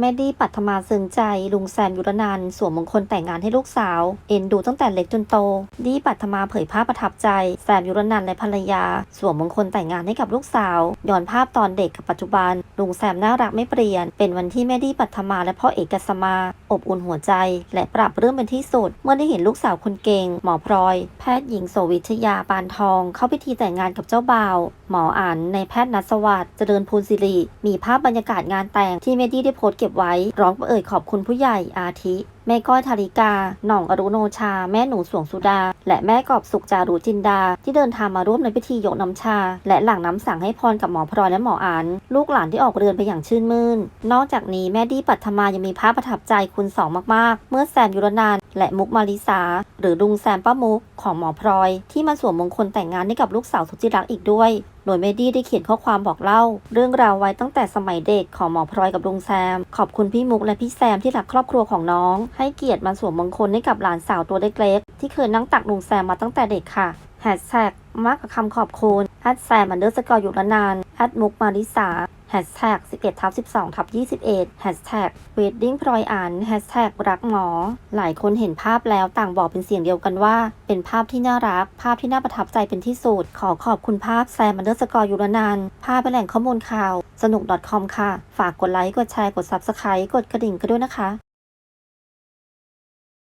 แม่ดี้ปัทมาซึ้งใจ ลุงแซมยุรนันสวมมงคลแต่งงานให้ลูกสาว เอ็นดูตั้งแต่เล็กจนโต ดี้ปัทมาเผยภาพประทับใจ แซมยุรนันและภรรยา สวมมงคลแต่งงานให้กับลูกสาว ย้อนภาพตอนเด็กกับปัจจุบัน ลุงแซมน่ารักไม่เปลี่ยน เป็นวันที่แม่ดี้ปัทมาและพ่อเอกกัสมา อบอุ่นหัวใจ และปรับเรื่องเป็นที่สุด เมื่อได้เห็นลูกสาวคนเก่ง หมอพลอย แพทย์หญิงโสวิทยาปานทอง เข้าพิธีแต่งงานกับเจ้าบ่าว หมออันในแพทย์นัสวัสด์เจริญภูลสิริ มีภาพบรรยากาศงานแต่งที่เมดี้ได้โพสต์ก็บไว้ ร้องเอ่ยขอบคุณผู้ใหญ่อาทิ แม่ก้อยธาริกา หน่องอรุโนชา แม่หนูสวงสุดา และแม่กอบสุขจารุจินดา ที่เดินทางมาร่วมในพิธียกน้ำชา และหลั่งน้ำสั่งให้พรกับหมอพลอยและหมออันลูกหลานที่ออกเรือนไปอย่างชื่นมื่น นอกจากนี้แม่ดี้ปัทมายังมีภาพประทับใจคุณสองมากๆ เมื่อแซมยุรนาน และมุกมาริสา หรือลุงแซมป้ามุกของหมอพลอย ที่มาสวมมงคลแต่งงานให้กับลูกสาวสุดที่รักอีกด้วย โดยเมดี้ได้เขียนข้อความบอกเล่า เรื่องราวไว้ตั้งแต่สมัยเด็กของหมอพลอยกับลุงแซม ขอบคุณพี่มุกและพี่แซมที่รักครอบครัวของน้อง ให้เกียรติมาสวมมงคลให้กับหลานสาวตัวเล็กๆที่เคยนั่งตักลุงแซมมาตั้งแต่เด็กค่ะแฮชแท็กมากกับคำขอบคุณแอดแซมอันเดอร์สกอร์อยู่ละนานแอดมุกมาริสา แฮชแท็ก11ทับ12ทับ21แฮชแท็กเวดดิ้งพลอยอันแฮชแท็กรักหมอ หลายคนเห็นภาพแล้วต่างบอกเป็นเสียงเดียวกันว่า เป็นภาพที่น่ารัก ภาพที่น่าประทับใจเป็นที่สุด ขอขอบคุณภาพแซมมันเดอร์สกอร์ยูรนานภาพเป็นแหล่งข้อมูลข่าว สนุก .com ค่ะ ฝากกดไลค์ กดแชร์ กด Subscribe กดกระดิ่งกันด้วยนะคะ